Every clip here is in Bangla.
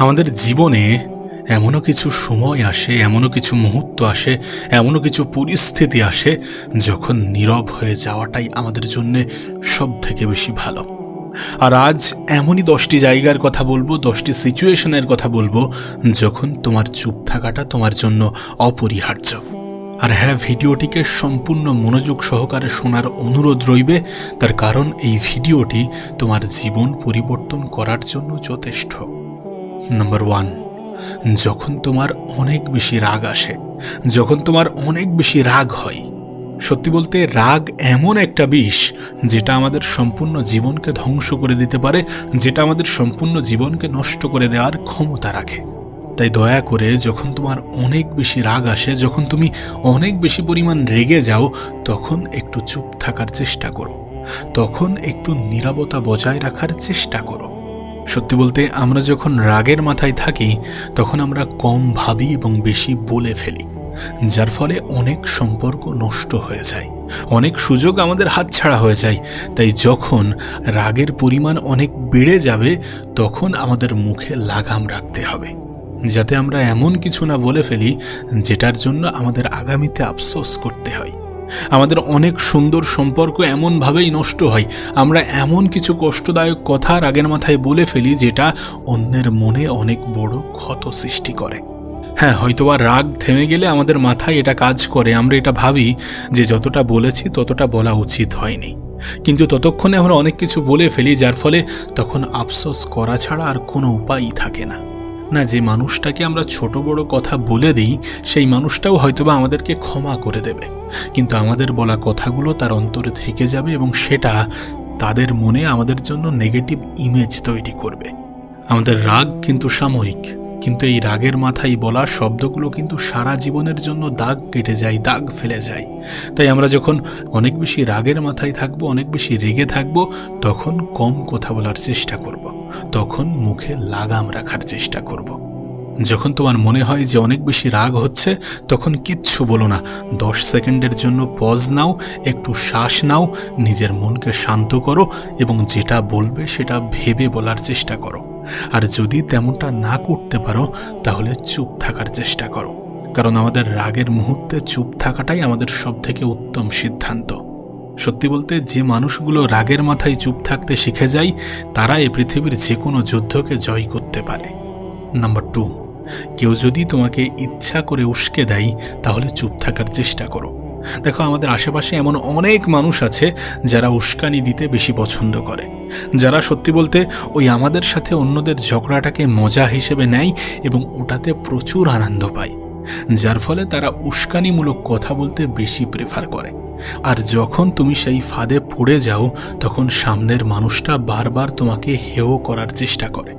আমাদের জীবনে এমনও কিছু সময় আসে, এমনও কিছু মুহূর্ত আসে, এমনও কিছু পরিস্থিতি আসে যখন নীরব হয়ে যাওয়াটাই আমাদের জন্য সব থেকে বেশি ভালো। আর আজ এমনই দশটি জায়গার কথা বলব, দশটি সিচুয়েশনের কথা বলব যখন তোমার চুপ থাকাটা তোমার জন্য অপরিহার্য। আর হ্যাঁ ভিডিওটিকে সম্পূর্ণ মনোযোগ সহকারে শোনার অনুরোধ রইবে, তার কারণ এই ভিডিওটি তোমার জীবন পরিবর্তন করার জন্য যথেষ্ট। নাম্বার ওয়ান যখন তোমার অনেক বেশি রাগ আসে, যখন তোমার অনেক বেশি রাগ হয়, সত্যি বলতে রাগ এমন একটা বিষ যেটা আমাদের সম্পূর্ণ জীবনকে ধ্বংস করে দিতে পারে, যেটা আমাদের সম্পূর্ণ জীবনকে নষ্ট করে দেওয়ার ক্ষমতা রাখে। তাই দয়া করে যখন তোমার অনেক বেশি রাগ আসে, যখন তুমি অনেক বেশি পরিমাণ রেগে যাও, তখন একটু চুপ থাকার চেষ্টা করো। তখন একটু নীরবতা বজায় রাখার চেষ্টা করো। সত্যি বলতে, আমরা যখন রাগের মাথায় থাকি, তখন আমরা কম ভাবি এবং বেশি বলে ফেলি, যার ফলে অনেক সম্পর্ক নষ্ট হয়ে যায়, অনেক সুযোগ আমাদের হাতছাড়া হয়ে যায়। তাই যখন রাগের পরিমাণ অনেক বেড়ে যাবে, তখন আমাদের মুখে লাগাম রাখতে হবে, যাতে আমরা এমন কিছু না বলে ফেলি, যেটার জন্য আমাদের আগামীতে আফসোস করতে হয়। আমাদের অনেক সুন্দর সম্পর্ক এমনভাবেই নষ্ট হয়। আমরা এমন কিছু কষ্টদায়ক কথা রাগের মাথায় বলে ফেলি যেটা অন্যের মনে অনেক বড় ক্ষত সৃষ্টি করে। হ্যাঁ হয়তোবা রাগ থেমে গেলে আমাদের মাথায় এটা কাজ করে। আমরা এটা ভাবি যে যতটা বলেছি ততটা বলা উচিত হয়নি। কিন্তু ততক্ষণে আমরা অনেক কিছু বলে ফেলি, যার ফলে তখন আফসোস করা ছাড়া আর কোনো উপায়ই থাকে না। না, যে মানুষটাকে আমরা ছোট বড় কথা বলে দিই, সেই মানুষটাও হয়তোবা আমাদেরকে ক্ষমা করে দেবে। কিন্তু আমাদের বলা কথাগুলো তার অন্তরে থেকে যাবে এবং সেটা তাদের মনে আমাদের জন্য নেগেটিভ ইমেজ তৈরি করবে। আমাদের রাগ কিন্তু সাময়িক। কিন্তু এই রাগের মাথায় বলা শব্দগুলো কিন্তু সারা জীবনের জন্য দাগ কেটে যায়, দাগ ফেলে যায় তাই আমরা যখন অনেক বেশি রাগের মাথায় থাকব, অনেক বেশি রেগে থাকব, তখন কম কথা বলার চেষ্টা করব। তখন মুখে লাগাম রাখার চেষ্টা করব। যখন তোমার মনে হয় যে অনেক বেশি রাগ হচ্ছে, তখন কিচ্ছু বলো না দশ সেকেন্ডের জন্য পজ নাও, একটু শ্বাস নাও, নিজের মনকে শান্ত করো এবং যেটা বলবে সেটা ভেবে বলার চেষ্টা করো আর যদি তেমনটা না করতে পারো, তাহলে চুপ থাকার চেষ্টা করো। কারণ আমাদের রাগের মুহূর্তে চুপ থাকাটাই আমাদের সব থেকে উত্তম সিদ্ধান্ত। সত্যি বলতে, যে মানুষগুলো রাগের মাথায় চুপ থাকতে শিখে যায়, তারা এ পৃথিবীর যে কোনো যুদ্ধকে জয় করতে পারে। নাম্বার টু, কেউ যদি তোমাকে ইচ্ছা করে উস্কে দেয়, তাহলে চুপ থাকার চেষ্টা করো। দেখো, আমাদের আশেপাশে এমন অনেক মানুষ আছে যারা উস্কানি দিতে বেশি পছন্দ করে। যারা সত্যি বলতে ওই আমাদের সাথে অন্যদের ঝগড়াটাকে মজা হিসেবে নেয় এবং ওটাতে প্রচুর আনন্দ পায়, যার ফলে তারা উস্কানিমূলক কথা বলতে বেশি প্রেফার করে। আর যখন তুমি সেই ফাঁদে পড়ে যাও, তখন সামনের মানুষটা বারবার তোমাকে হেয় করার চেষ্টা করে।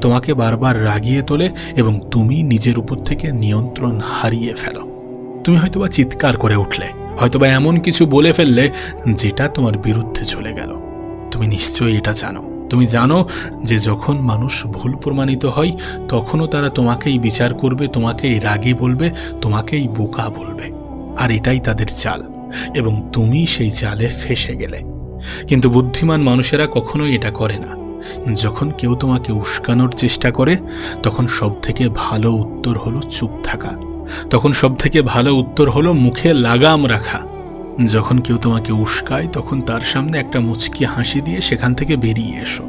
তোমাকে বারবার রাগিয়ে তোলে এবং তুমি নিজের উপর থেকে নিয়ন্ত্রণ হারিয়ে ফেলো। তুমি হয়তোবা চিৎকার করে উঠলে, হয়তোবা এমন কিছু বলে ফেললে যেটা তোমার বিরুদ্ধে চলে গেল। তুমি নিশ্চয়ই এটা জানো। তুমি জানো যে যখন মানুষ ভুল প্রমাণিত হয়, তখনও তারা তোমাকেই বিচার করবে, তোমাকেই রাগে বলবে, তোমাকেই বোকা বলবে। আর এটাই তাদের চাল, এবং তুমি সেই চালে ফেসে গেলে। কিন্তু বুদ্ধিমান মানুষেরা কখনোই এটা করে না। যখন কেউ তোমাকে উস্কানোর চেষ্টা করে, তখন সব থেকে ভালো উত্তর হলো চুপ থাকা। তখন সব থেকে ভালো উত্তর হলো মুখে লাগাম রাখা। যখন কেউ তোমাকে উস্কায়, তখন তার সামনে একটা মুচকি হাসি দিয়ে সেখান থেকে বেরিয়ে এসো।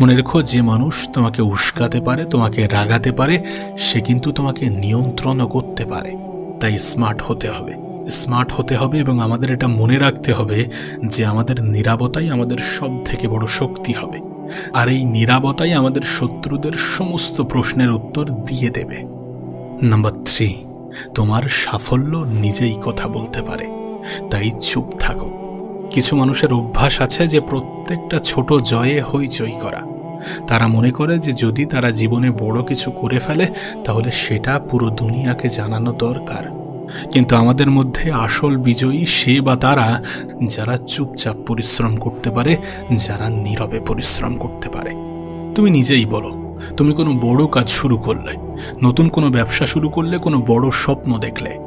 মনে রেখো, যে মানুষ তোমাকে উস্কাতে পারে, তোমাকে রাগাতে পারে, সে কিন্তু তোমাকে নিয়ন্ত্রণও করতে পারে। তাই স্মার্ট হতে হবে। স্মার্ট হতে হবে এবং আমাদের এটা মনে রাখতে হবে যে আমাদের নিরাপত্তাই আমাদের সব থেকে বড় শক্তি হবে। আর এই নিরাপত্তাই আমাদের শত্রুদের সমস্ত প্রশ্নের উত্তর দিয়ে দেবে। Number three. তোমার সাফল্য নিজেই কথা বলতে পারে। তাই চুপ থাকো। কিছু মানুষের অভ্যাস আছে যে প্রত্যেকটা ছোট জয়ে হইচই করা। তারা মনে করে যে যদি তারা জীবনে বড় কিছু করে ফেলে, তাহলে সেটা পুরো দুনিয়াকে জানানো দরকার। কিন্তু আমাদের মধ্যে আসল বিজয়ী সে বা তারা যারা চুপচাপ পরিশ্রম করতে পারে, যারা নীরবে পরিশ্রম করতে পারে। তুমি নিজেই বলো, তুমি কোনো বড় কাজ শুরু করলে নতুন কোনো ব্যবসা শুরু করলে কোনো বড় স্বপ্ন দেখলে।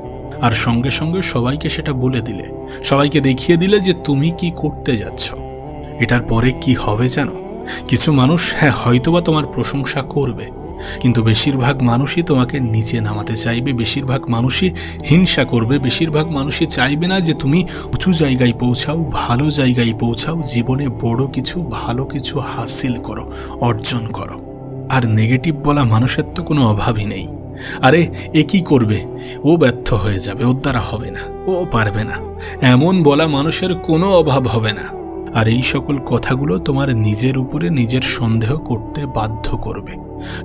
আর সঙ্গে সঙ্গে সবাইকে সেটা বলে দিলে। সবাইকে দেখিয়ে দিলে যে তুমি কি করতে যাচ্ছ। এটার পরে কি হবে জানো? কিছু মানুষ হ্যাঁ হয়তোবা তোমার প্রশংসা করবে। কিন্তু বেশিরভাগ মানুষই তোমাকে নিচে নামাতে চাইবে। বেশিরভাগ মানুষই হিংসা করবে। বেশিরভাগ মানুষই চাইবে না যে তুমি উঁচু জায়গায় পৌঁছাও, ভালো জায়গায় পৌঁছাও, জীবনে বড় কিছু, ভালো কিছু হাসিল করো, অর্জন করো। আর নেগেটিভ বলা মানুষের তো কোনো অভাবই নেই। আরে, এ কী করবে? ও ব্যর্থ হয়ে যাবে, ওর দ্বারা হবে না, ও পারবে না। এমন বলা মানুষের কোনো অভাব হবে না। আর এই সকল কথাগুলো তোমার নিজের উপরে নিজের সন্দেহ করতে বাধ্য করবে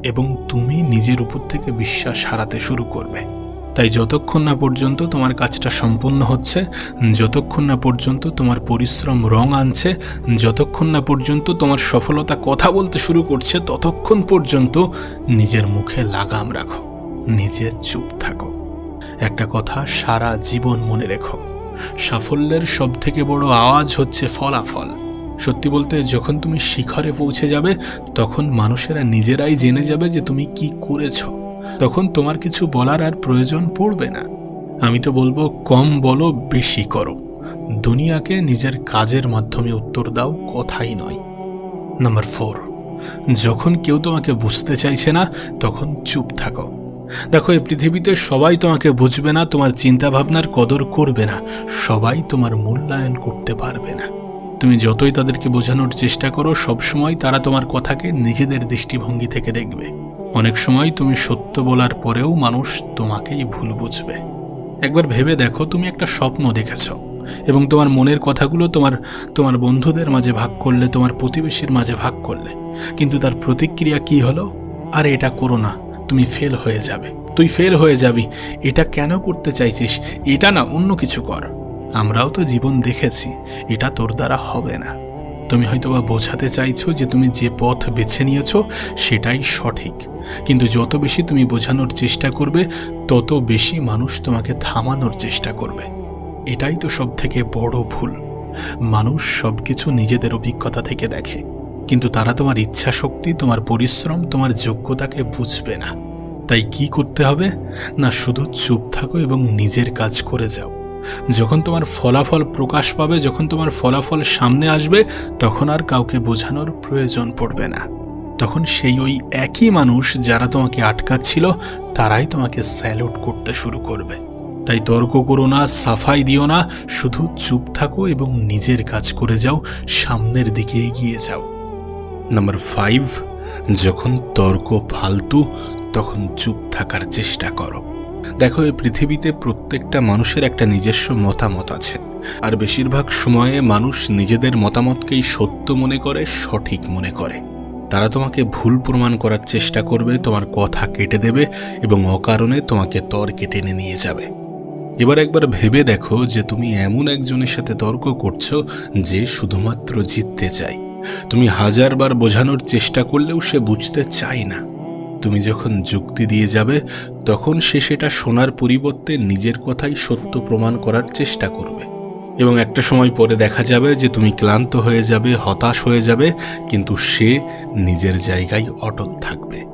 এবং তুমি নিজের উপর থেকে বিশ্বাস হারাতে শুরু করবে। তাই যতক্ষণ না পর্যন্ত তোমার কাজটা সম্পূর্ণ হচ্ছে, যতক্ষণ না পর্যন্ত তোমার পরিশ্রম রং আনছে, যতক্ষণ না পর্যন্ত তোমার সফলতা কথা বলতে শুরু করছে, ততক্ষণ পর্যন্ত নিজের মুখে লাগাম রাখো, নিজে চুপ থাকো। একটা কথা সারা জীবন মনে রেখো, সাফল্যের সব থেকে বড় আওয়াজ হচ্ছে ফলাফল। সত্যি বলতে যখন তুমি শিখরে পৌঁছে যাবে, তখন মানুষেরা নিজেরাই জেনে যাবে যে তুমি কি করেছ। তখন তোমার কিছু বলার আর প্রয়োজন পড়বে না। আমি তো বলব, কম বলো, বেশি করো। দুনিয়াকে নিজের কাজের মাধ্যমে উত্তর দাও, কথাই নয়। নাম্বার ফোর যখন কেউ তোমাকে বুঝতে চাইছে না, তখন চুপ থাকো। দেখো, এই পৃথিবীতে সবাই তোমাকে বুঝবে না, তোমার চিন্তা ভাবনার কদর করবে না, সবাই তোমার মূল্যায়ন করতে পারবে না। তুমি যতই তাদেরকে বোঝানোর চেষ্টা করো, সবসময় তারা তোমার কথাকে নিজেদের দৃষ্টিভঙ্গি থেকে দেখবে। অনেক সময় তুমি সত্য বলার পরেও মানুষ তোমাকেই ভুল বুঝবে। একবার ভেবে দেখো, তুমি একটা স্বপ্ন দেখেছ এবং তোমার মনের কথাগুলো তোমার তোমার বন্ধুদের মাঝে ভাগ করলে, তোমার প্রতিবেশীর মাঝে ভাগ করলে। কিন্তু তার প্রতিক্রিয়া কি হলো? আরে, এটা করো না, তুমি ফেল হয়ে যাবে। তুই ফেল হয়ে যাবি। এটা কেন করতে চাইছিস? এটা না, অন্য কিছু কর। আমরাও তো জীবন দেখেছি, এটা তোর দ্বারা হবে না। তুমি হয়তোবা বোঝাতে চাইছো যে তুমি যে পথ বেছে নিয়েছো সেটাই সঠিক। কিন্তু যত বেশি তুমি বোঝানোর চেষ্টা করবে, তত বেশি মানুষ তোমাকে থামানোর চেষ্টা করবে। এটাই তো সব থেকে বড় ভুল। মানুষ সব কিছু নিজেদের অভিজ্ঞতা থেকে দেখে। কিন্তু তারা তোমার ইচ্ছা শক্তি তোমার পরিশ্রম, তোমার যোগ্যতাকে বুঝবে না। তাই কি করতে হবে? না শুধু চুপ থাকো এবং নিজের কাজ করে যাও। যখন তোমার ফলাফল প্রকাশ পাবে, যখন তোমার ফলাফল সামনে আসবে, তখন আর কাউকে বোঝানোর প্রয়োজন পড়বে না। তখন সেই ওই একই মানুষ যারা তোমাকে আটকাচ্ছিল, তারাই তোমাকে স্যালুট করতে শুরু করবে। তাই তর্ক করো না, সাফাই দিও না, শুধু চুপ থাকো এবং নিজের কাজ করে যাও, সামনের দিকে এগিয়ে যাও। নাম্বার ফাইভ যখন তর্ক ফালতু, তখন চুপ থাকার চেষ্টা করো। দেখো, এই পৃথিবীতে প্রত্যেকটা মানুষের একটা নিজস্ব মতামত আছে। আর বেশিরভাগ সময়ে মানুষ নিজেদের মতামতকেই সত্য মনে করে, সঠিক মনে করে। তারা তোমাকে ভুল প্রমাণ করার চেষ্টা করবে, তোমার কথা কেটে দেবে এবং অকারণে তোমাকে তর্কে টেনে নিয়ে যাবে। এবার একবার ভেবে দেখো যে তুমি এমন একজনের সাথে তর্ক করছ যে শুধুমাত্র জিততে চায়। তুমি হাজারবার বোঝানোর চেষ্টা করলেও সে বুঝতে চায় না। তুমি যখন যুক্তি দিয়ে যাবে, তখন সে সেটা শোনার পরিবর্তে নিজের কথাই সত্য প্রমাণ করার চেষ্টা করবে। এবং একটা সময় পরে দেখা যাবে যে তুমি ক্লান্ত হয়ে যাবে, হতাশ হয়ে যাবে, কিন্তু সে নিজের জায়গায় অটল থাকবে।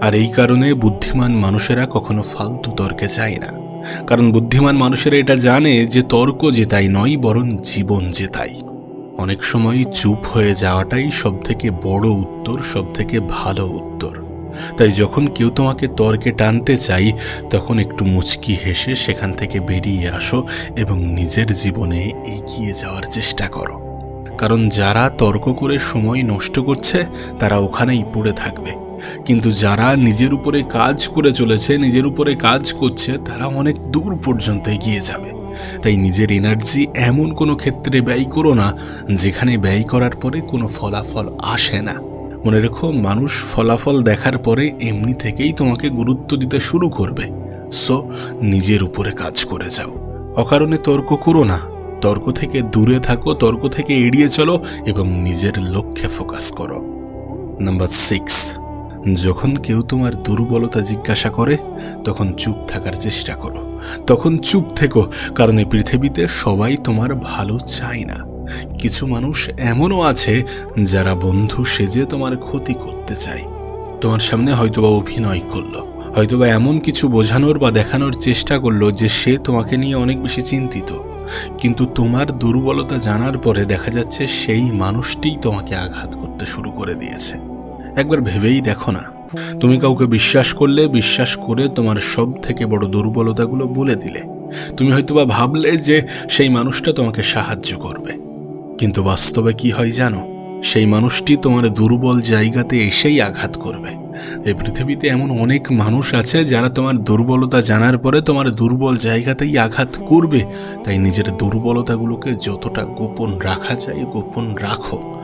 আর এই কারণে বুদ্ধিমান মানুষেরা কখনো ফালতু তর্কে যায় না। কারণ বুদ্ধিমান মানুষেরা এটা জানে যে তর্ক জেতাই নয়, বরং জীবন জেতাই। অনেক সময় চুপ হয়ে যাওয়াটাই সবথেকে বড় উত্তর, সবথেকে ভালো উত্তর। তাই যখন কেউ তোমাকে তর্কে টানতে চাই, তখন একটু মুচকি হেসে সেখান থেকে বেরিয়ে আসো এবং নিজের জীবনে এগিয়ে যাওয়ার চেষ্টা করো। কারণ যারা তর্ক করে সময় নষ্ট করছে, তারা ওখানেই পড়ে থাকবে। কিন্তু যারা নিজের উপরে কাজ করে চলেছে, নিজের উপরে কাজ করছে, তারা অনেক দূর পর্যন্ত এগিয়ে যাবে। তাই নিজের এনার্জি এমন কোনো ক্ষেত্রে ব্যয় করো না, যেখানে ব্যয় করার পরে কোনো ফলাফল আসে না। মনে রেখো, মানুষ ফলাফল দেখার পরে এমনি থেকেই তোমাকে গুরুত্ব দিতে শুরু করবে। সো, নিজের উপরে কাজ করে যাও। অকারণে তর্ক করো না। তর্ক থেকে দূরে থাকো, তর্ক থেকে এড়িয়ে চলো এবং নিজের লক্ষ্যে ফোকাস করো। নাম্বার সিক্স যখন কেউ তোমার দুর্বলতা জিজ্ঞাসা করে, তখন চুপ থাকার চেষ্টা করো। তখন চুপ থেকো, কারণ এই পৃথিবীতে সবাই তোমার ভালো চায় না। কিছু মানুষ এমনও আছে যারা বন্ধু সেজে তোমার ক্ষতি করতে চায়। তোমার সামনে হয়তোবা অভিনয় করল, হয়তোবা এমন কিছু বোঝানোর বা দেখানোর চেষ্টা করল যে সে তোমাকে নিয়ে অনেক বেশি চিন্তিত। কিন্তু তোমার দুর্বলতা জানার পরে দেখা যাচ্ছে সেই মানুষটিই তোমাকে আঘাত করতে শুরু করে দিয়েছে। একবার ভেবেই দেখো না, তুমি কাউকে বিশ্বাস করলে বিশ্বাস করে তোমার সব থেকে বড় দুর্বলতাগুলো বলে দিলে। তুমি হয়তোবা ভাবলে যে সেই মানুষটা তোমাকে সাহায্য করবে। কিন্তু বাস্তবে কি হয় জানো? সেই মানুষটি তোমার দুর্বল জায়গাতে এসেই আঘাত করবে। এই পৃথিবীতে এমন অনেক মানুষ আছে যারা তোমার দুর্বলতা জানার পরে তোমার দুর্বল জায়গাতেই আঘাত করবে। তাই নিজের দুর্বলতাগুলোকে যতটা গোপন রাখা যায়, গোপন রাখো।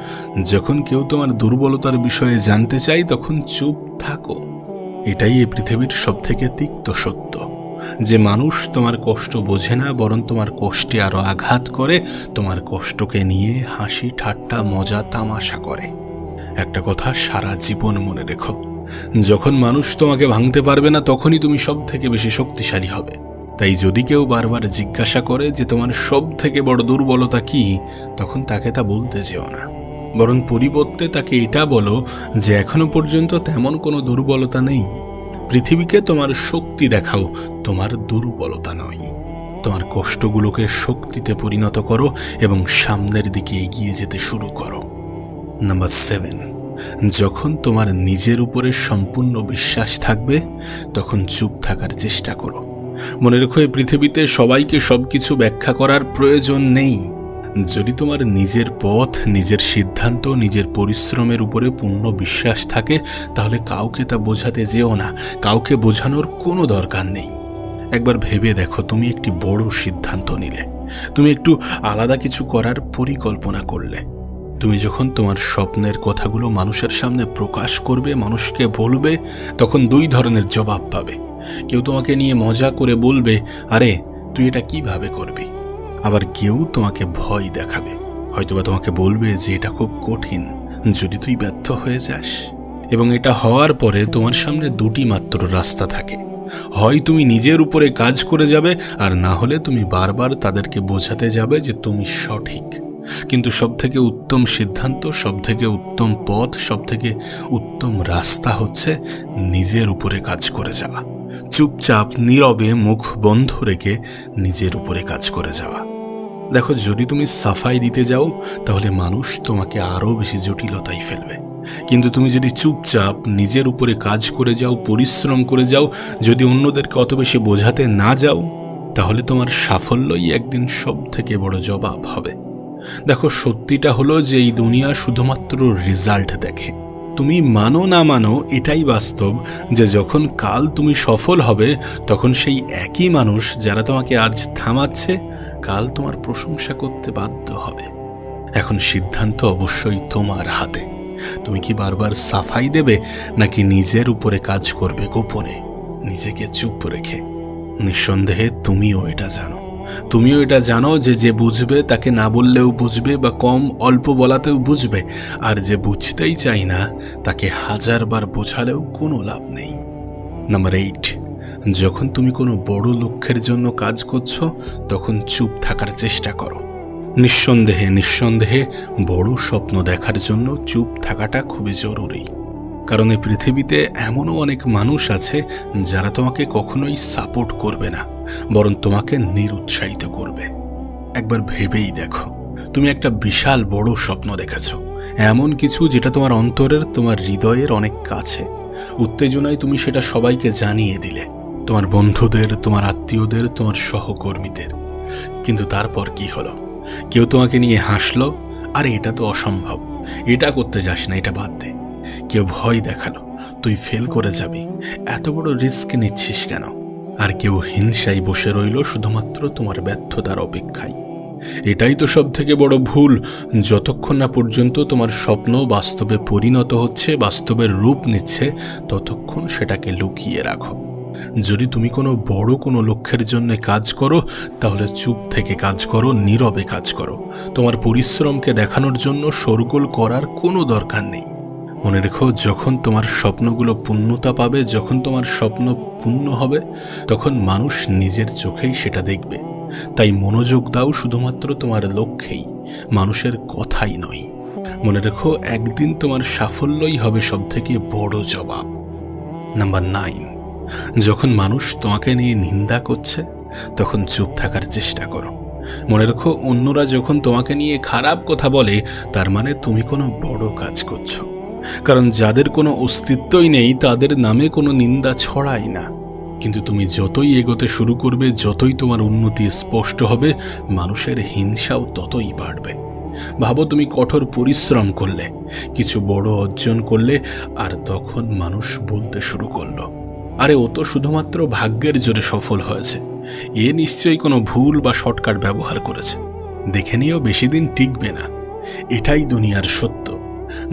যখন কেউ তোমার দুর্বলতার বিষয়ে জানতে চায়, তখন চুপ থাকো। এটাই এই পৃথিবীর সবথেকে তিক্ত সত্য। যে মানুষ তোমার কষ্ট বোঝে না, বরং তোমার কষ্টে আরও আঘাত করে, তোমার কষ্টকে নিয়ে হাসি, ঠাট্টা, মজা, তামাশা করে। একটা কথা সারা জীবন মনে রেখো, যখন মানুষ তোমাকে ভাঙতে পারবে না, তখনই তুমি সব থেকে বেশি শক্তিশালী হবে। তাই যদি কেউ বারবার জিজ্ঞাসা করে যে তোমার সব থেকে বড় দুর্বলতা কি, তখন তাকে তা বলতে যেও না। বরং পরিবর্তে তাকে এটা বলো যে এখনও পর্যন্ত তেমন কোনো দুর্বলতা নেই। পৃথিবীকে তোমার শক্তি দেখাও, তোমার দুর্বলতা নয়। তোমার কষ্টগুলোকে শক্তিতে পরিণত করো এবং সামনের দিকে এগিয়ে যেতে শুরু করো। নাম্বার সেভেন, যখন তোমার নিজের উপরে সম্পূর্ণ বিশ্বাস থাকবে, তখন চুপ থাকার চেষ্টা করো। মনে রেখো, এই পৃথিবীতে সবাইকে সবকিছু ব্যাখ্যা করার প্রয়োজন নেই। যদি তোমার নিজের পথ, নিজের সিদ্ধান্ত, নিজের পরিশ্রমের উপরে পূর্ণ বিশ্বাস থাকে, তাহলে কাউকে তা বোঝাতে যেও না। কাউকে বোঝানোর কোনো দরকার নেই। একবার ভেবে দেখো, তুমি একটি বড় সিদ্ধান্ত নিলে। তুমি একটু আলাদা কিছু করার পরিকল্পনা করলে। তুমি যখন তোমার স্বপ্নের কথাগুলো মানুষের সামনে প্রকাশ করবে, মানুষকে বলবে, তখন দুই ধরনের জবাব পাবে। কেউ তোমাকে নিয়ে মজা করে বলবে, আরে, তুই এটা কীভাবে করবি? আবার কেউ তোমাকে ভয় দেখাবে। হয়তোবা তোমাকে বলবে যে এটা খুব কঠিন, যদি তুই ব্যর্থ হয়ে যাস। এবং এটা হওয়ার পরে তোমার সামনে দুটি মাত্র রাস্তা থাকে। হয় তুমি নিজের উপরে কাজ করে যাবে, আর না হলে তুমি বারবার তাদেরকে বোঝাতে যাবে যে তুমি সঠিক। কিন্তু সব থেকে উত্তম সিদ্ধান্ত সব থেকে উত্তম পথ সব থেকে উত্তম রাস্তা হচ্ছে নিজের উপরে কাজ করে যাওয়া। চুপচাপ, নীরবে মুখ বন্ধ রেখে নিজের উপরে কাজ করে যাওয়া। দেখো, যদি তুমি সাফাই দিতে যাও, তাহলে মানুষ তোমাকে আরও বেশি জটিলতায় ফেলবে। কিন্তু তুমি যদি চুপচাপ নিজের উপরে কাজ করে যাও, পরিশ্রম করে যাও, যদি অন্যদেরকে অত বেশি বোঝাতে না যাও, তাহলে তোমার সাফল্যই একদিন সব থেকে বড় জবাব হবে। দেখো, সত্যিটা হলো যে এই দুনিয়া শুধুমাত্র রেজাল্ট দেখে। তুমি মানো না মানো, এটাই বাস্তব যে যখন কাল তুমি সফল হবে, তখন সেই একই মানুষ যারা তোমাকে আজ থামাচ্ছে কাল তোমার প্রশংসা করতে বাধ্য হবে। এখন সিদ্ধান্ত অবশ্যই তোমার হাতে। তুমি কি বারবার সাফাই দেবে, নাকি নিজের উপরে কাজ করবে গোপনে? নিজেকে চুপ রেখে। নিঃসন্দেহে তুমিও এটা জানো। তুমিও এটা জানো যে যে বুঝবে তাকে না বললেও বুঝবে বা কম অল্প বলাতেও বুঝবে। আর যে বুঝতেই চাই না, তাকে হাজারবার বোঝালেও কোনো লাভ নেই। Number eight. যখন তুমি কোনো বড় লক্ষ্যের জন্য কাজ করছ, তখন চুপ থাকার চেষ্টা করো। নিঃসন্দেহে নিঃসন্দেহে, বড় স্বপ্ন দেখার জন্য চুপ থাকাটা খুবই জরুরি। কারণ এই পৃথিবীতে এমনও অনেক মানুষ আছে যারা তোমাকে কখনোই সাপোর্ট করবে না, বরং তোমাকে নিরুৎসাহিত করবে। একবার ভেবেই দেখো, তুমি একটা বিশাল বড় স্বপ্ন দেখেছ, এমন কিছু যেটা তোমার অন্তরের, তোমার হৃদয়ের অনেক কাছে। উত্তেজনায় তুমি সেটা সবাইকে জানিয়ে দিলে। তোমার বন্ধুদের, তোমার আত্মীয়দের, তোমার সহকর্মীদের। কিন্তু তারপর কি হলো? কেউ তোমাকে নিয়ে হাসলো, আরে, এটা তো অসম্ভব। এটা করতে যাস না, এটা বাদ দে। কেউ ভয় দেখাল, তুই ফেল করে যাবি। এত বড় রিস্ক নিচ্ছিস কেন? আর কেউ হিংসায় বসে রইল, শুধুমাত্র তোমার ব্যর্থতার অপেক্ষায়। এটাই তো সব থেকে বড় ভুল। যতক্ষণ না পর্যন্ত তোমার স্বপ্ন বাস্তবে পরিণত হচ্ছে, বাস্তবের রূপ নিচ্ছে, ততক্ষণ সেটাকে লুকিয়ে রাখো। যদি তুমি কোনো বড় কোনো লক্ষ্যের জন্য কাজ করো, তাহলে চুপ থেকে কাজ করো, নীরবে কাজ করো। তোমার পরিশ্রমকে দেখানোর জন্য শোরগোল করার কোনো দরকার নেই। মনে রেখো, যখন তোমার স্বপ্নগুলো পূর্ণতা পাবে, যখন তোমার স্বপ্ন পূর্ণ হবে, তখন মানুষ নিজের চোখেই সেটা দেখবে। তাই মনোযোগ দাও শুধুমাত্র তোমার লক্ষ্যেই, মানুষের কথাই নয়। মনে রেখো, একদিন তোমার সাফল্যই হবে সবথেকে বড় জবাব। Number nine. যখন মানুষ তোমাকে নিয়ে নিন্দা করছে, তখন চুপ থাকার চেষ্টা করো। মনে রেখো, অন্যরা যখন তোমাকে নিয়ে খারাপ কথা বলে, তার মানে তুমি কোনো বড় কাজ করছ। কারণ যাদের কোনো অস্তিত্বই নেই, তাদের নামে কোনো নিন্দা ছড়াই না। কিন্তু তুমি যতই এগোতে শুরু করবে, যতই তোমার উন্নতি স্পষ্ট হবে, মানুষের হিংসাও ততই বাড়বে। ভাবো, তুমি কঠোর পরিশ্রম করলে, কিছু বড় অর্জন করলে, আর তখন মানুষ বলতে শুরু করল। আরে ও তো শুধুমাত্র ভাগ্যের জোরে সফল হয়েছে। এ নিশ্চয়ই কোনো ভুল বা শর্টকাট ব্যবহার করেছে। দেখে নিয়েও বেশি দিন টিকবে না। এটাই দুনিয়ার সত্য।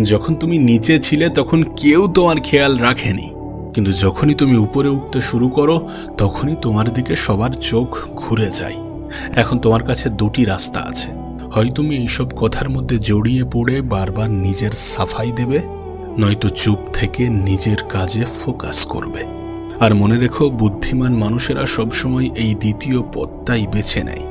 যখন তুমি নিচে ছিলে তখন কেউ তোমার খেয়াল রাখেনি। কিন্তু যখনই তুমি উপরে উঠতে শুরু করো, তখনই তোমার দিকে সবার চোখ ঘুরে যায়। এখন তোমার কাছে দুটি রাস্তা আছে। হয় তুমি এইসব কথার মধ্যে জড়িয়ে পড়ে বারবার নিজের সাফাই দেবে, নয়তো চুপ থেকে নিজের কাজে ফোকাস করবে। আর মনে রেখো, বুদ্ধিমান মানুষেরা সবসময় এই দ্বিতীয় পথটাই বেছে নেয়।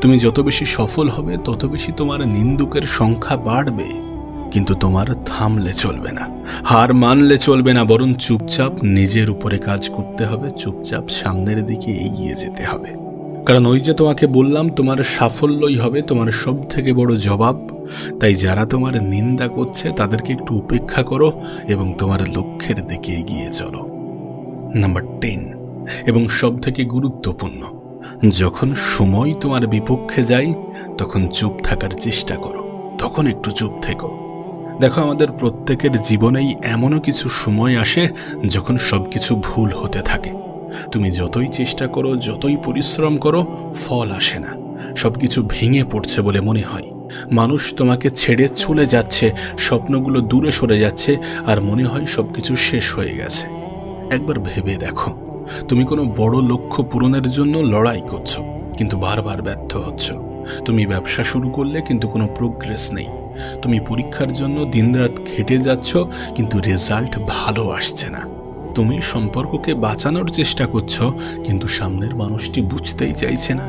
তুমি যত বেশি সফল হবে, তত বেশি তোমার নিন্দুকের সংখ্যা বাড়বে। কিন্তু তোমার থামলে চলবে না, হার মানলে চলবে না, বরং চুপচাপ নিজের উপরে কাজ করতে হবে, চুপচাপ সামনের দিকে এগিয়ে যেতে হবে। কারণ ওই যে তোমাকে বললাম, তোমার সাফল্যই হবে, তোমার সব থেকে বড় জবাব। তাই যারা তোমার নিন্দা করছে, তাদেরকে একটু উপেক্ষা করো এবং তোমার লক্ষ্যের দিকে এগিয়ে চলো। নাম্বার টেন এবং সব থেকে গুরুত্বপূর্ণ, যখন সময় তোমার বিপক্ষে যায়, তখন চুপ থাকার চেষ্টা করো, তখন একটু চুপ থেকো। দেখো, আমাদের প্রত্যেকের জীবনেই এমনও কিছু সময় আসে, যখন সব কিছু ভুল হতে থাকে। তুমি যতই চেষ্টা করো, যতই পরিশ্রম করো, ফল আসে না। সব কিছু ভেঙে পড়ছে বলে মনে হয়। মানুষ তোমাকে ছেড়ে চলে যাচ্ছে, স্বপ্নগুলো দূরে সরে যাচ্ছে, আর মনে হয় সব কিছু শেষ হয়ে গেছে। একবার ভেবে দেখো। তুমি কোনো বড় লক্ষ্য পূরণের জন্য লড়াই করছ, কিন্তু বারবার ব্যর্থ হচ্ছ। তুমি ব্যবসা শুরু করলে কিন্তু কোনো প্রোগ্রেস নেই। তুমি পরীক্ষার জন্য দিনরাত খেটে যাচ্ছ, কিন্তু রেজাল্ট ভালো আসছে না। তুমি সম্পর্ককে বাঁচানোর চেষ্টা করছ, কিন্তু সামনের মানুষটি বুঝতেই চাইছে না।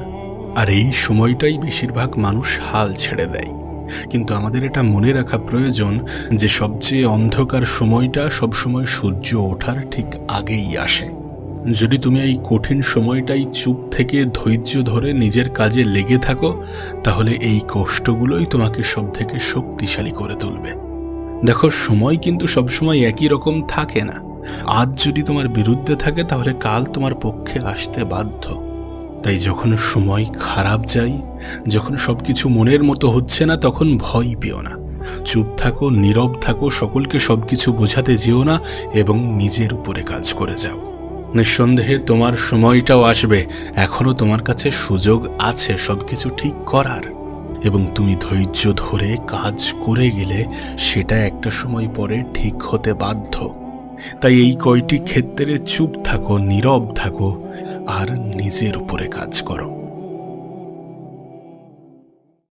আর এই সময়টাই বেশিরভাগ মানুষ হাল ছেড়ে দেয়। কিন্তু আমাদের এটা মনে রাখা প্রয়োজন যে সবচেয়ে অন্ধকার সময়টা সবসময় সূর্য ওঠার ঠিক আগেই আসে। যদি তুমি এই কঠিন সময়টাই চুপ থেকে ধৈর্য ধরে নিজের কাজে লেগে থাকো, তাহলে এই কষ্টগুলোই তোমাকে সব থেকে শক্তিশালী করে তুলবে। দেখো, সময় কিন্তু সবসময় একই রকম থাকে না। আজ যদি তোমার বিরুদ্ধে থাকে, তাহলে কাল তোমার পক্ষে আসতে বাধ্য। তাই যখন সময় খারাপ যায়, যখন সব কিছু মনের মতো হচ্ছে না, তখন ভয় পেও না। চুপ থাকো, নীরব থাকো, সকলকে সব কিছু বোঝাতে যেও না এবং নিজের উপরে কাজ করে যাও। নিঃসন্দেহে তোমার সময়টাও আসবে। এখনও তোমার কাছে সুযোগ আছে সব কিছু ঠিক করার। এবং তুমি ধৈর্য ধরে কাজ করে গেলে সেটা একটা সময় পরে ঠিক হতে বাধ্য। তাই এই কয়টি ক্ষেত্রে চুপ থাকো, নীরব থাকো আর নিজের উপরে কাজ করো।